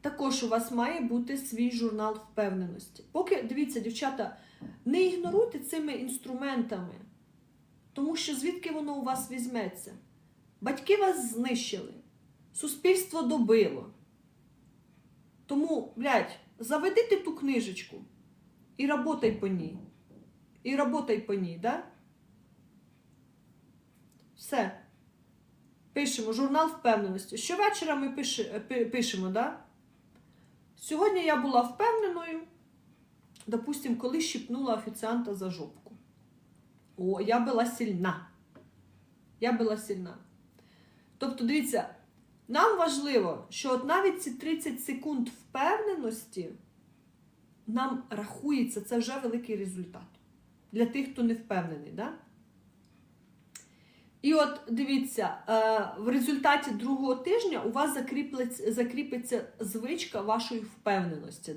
також у вас має бути свій журнал впевненості. Поки, дивіться, дівчата, не ігноруйте цими інструментами, тому що звідки воно у вас візьметься? Батьки вас знищили, суспільство добило. Тому, блядь, заведи ти ту книжечку і работай по ній. І работай по ній, да? Все. Пишемо журнал впевненості. Щовечора ми пишемо, да? Сьогодні я була впевненою, допустим, коли щипнула офіціанта за жопку. О, я була сильна. Я була сильна. Тобто, дивіться, нам важливо, що от навіть ці 30 секунд впевненості нам рахується, це вже великий результат. Для тих, хто не впевнений. Да? І от дивіться, е, в результаті другого тижня у вас закріпиться звичка вашої впевненості.